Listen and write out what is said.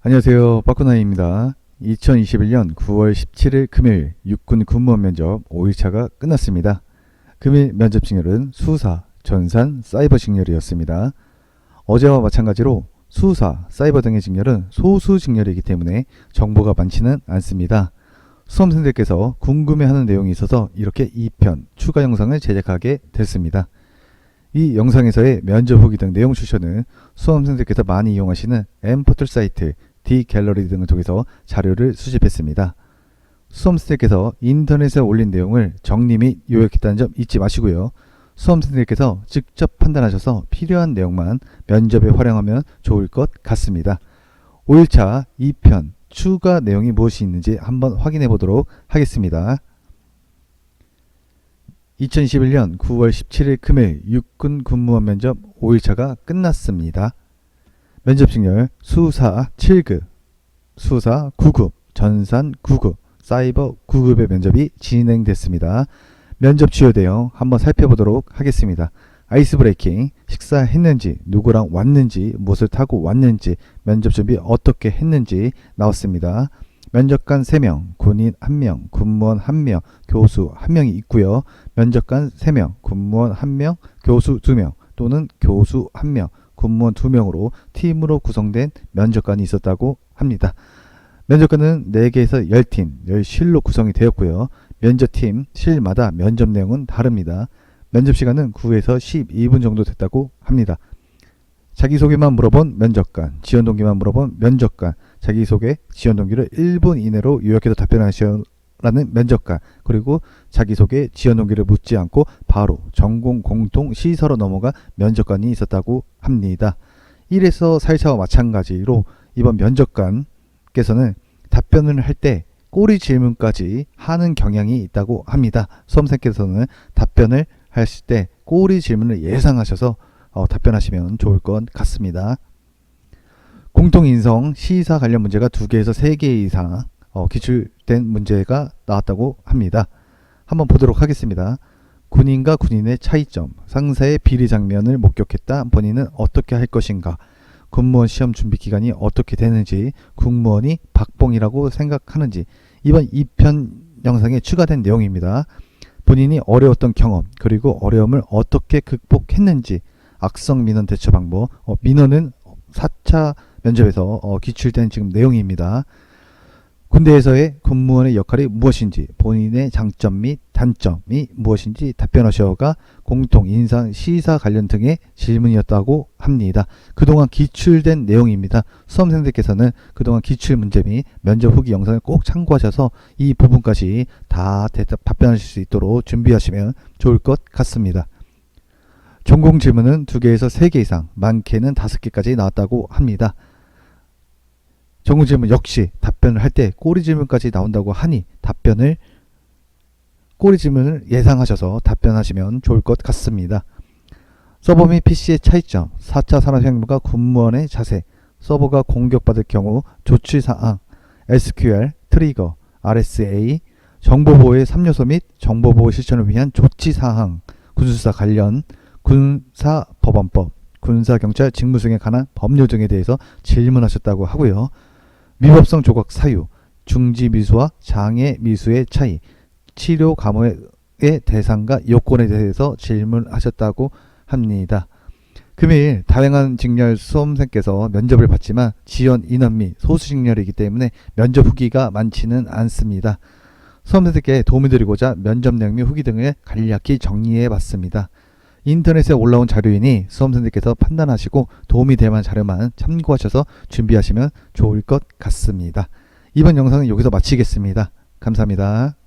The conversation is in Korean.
안녕하세요. 빠꾸나이입니다. 2021년 9월 17일 금요일 육군 군무원 면접 5일차가 끝났습니다. 금일 면접 직렬은 수사, 전산, 사이버 직렬이었습니다. 어제와 마찬가지로 수사, 사이버 등의 직렬은 소수 직렬이기 때문에 정보가 많지는 않습니다. 수험생들께서 궁금해하는 내용이 있어서 이렇게 2편 추가 영상을 제작하게 됐습니다. 이 영상에서의 면접 후기 등 내용 추천은 수험생들께서 많이 이용하시는 엠포털 사이트, 디갤러리 등을 통해서 자료를 수집했습니다. 수험생들께서 인터넷에 올린 내용을 정리 및 요약했다는 점 잊지 마시고요. 수험생들께서 직접 판단하셔서 필요한 내용만 면접에 활용하면 좋을 것 같습니다. 5일차 2편 추가 내용이 무엇이 있는지 한번 확인해 보도록 하겠습니다. 2021년 9월 17일 금요일 육군 군무원 면접 5일차가 끝났습니다. 면접 직렬 수사 7급, 수사 9급, 전산 9급, 사이버 9급의 면접이 진행됐습니다. 면접 주요 내용 한번 살펴보도록 하겠습니다. 아이스 브레이킹, 식사했는지, 누구랑 왔는지, 무엇을 타고 왔는지, 면접 준비 어떻게 했는지 나왔습니다. 면접관 3명, 군인 1명, 군무원 1명, 교수 1명이 있고요. 면접관 3명, 군무원 1명, 교수 2명 또는 교수 1명, 군무원 2명으로 팀으로 구성된 면접관이 있었다고 합니다. 면접관은 4개에서 10팀, 10실로 구성이 되었고요. 면접팀, 실마다 면접 내용은 다릅니다. 면접 시간은 9에서 12분 정도 됐다고 합니다. 자기소개만 물어본 면접관, 지원 동기만 물어본 면접관, 자기소개, 지원 동기를 1분 이내로 요약해서 답변하시 라는 면접관, 그리고 자기소개, 지원 동기를 묻지 않고 바로 전공 공통 시서로 넘어가 면접관이 있었다고 합니다. 1에서 4일차와 마찬가지로 이번 면접관께서는 답변을 할 때 꼬리 질문까지 하는 경향이 있다고 합니다. 수험생께서는 답변을 하실 때 꼬리 질문을 예상하셔서 어, 답변하시면 좋을 것 같습니다. 공통 인성 시사 관련 문제가 두 개에서 세개 이상 어, 기출된 문제가 나왔다고 합니다. 한번 보도록 하겠습니다. 군인과 군인의 차이점, 상사의 비리 장면을 목격했다. 본인은 어떻게 할 것인가? 군무원 시험 준비 기간이 어떻게 되는지, 국무원이 박봉이라고 생각하는지, 이번 2편 영상에 추가된 내용입니다. 본인이 어려웠던 경험, 그리고 어려움을 어떻게 극복했는지, 악성 민원 대처 방법, 어, 민원은 4차 면접에서 어, 기출된 지금 내용입니다. 군대에서의 군무원의 역할이 무엇인지, 본인의 장점 및 단점이 무엇인지 답변하셔가 공통 인상 시사 관련 등의 질문이었다고 합니다. 그동안 기출된 내용입니다. 수험생들께서는 그동안 기출 문제 및 면접 후기 영상을 꼭 참고하셔서 이 부분까지 다 대답, 답변하실 수 있도록 준비하시면 좋을 것 같습니다. 전공 질문은 2개에서 3개 이상, 많게는 5개까지 나왔다고 합니다. 전공 질문 역시 답변을 할 때 꼬리 질문까지 나온다고 하니 답변을 꼬리 질문을 예상하셔서 답변하시면 좋을 것 같습니다. 서버 및 PC의 차이점, 4차 산업혁명과 군무원의 자세, 서버가 공격받을 경우 조치사항, SQL, 트리거, RSA, 정보보호의 3요소 및 정보보호 실천을 위한 조치사항, 군수사 관련, 군사법원법, 군사경찰 직무수행에 관한 법률 등에 대해서 질문하셨다고 하고요. 위법성 조각 사유, 중지 미수와 장애 미수의 차이, 치료 감호의 대상과 요건에 대해서 질문하셨다고 합니다. 금일 다양한 직렬 수험생께서 면접을 봤지만 지원 인원 및 소수 직렬이기 때문에 면접 후기가 많지는 않습니다. 수험생들께 도움을 드리고자 면접 내용 및 후기 등을 간략히 정리해 봤습니다. 인터넷에 올라온 자료이니 수험생들께서 판단하시고 도움이 될 만한 자료만 참고하셔서 준비하시면 좋을 것 같습니다. 이번 영상은 여기서 마치겠습니다. 감사합니다.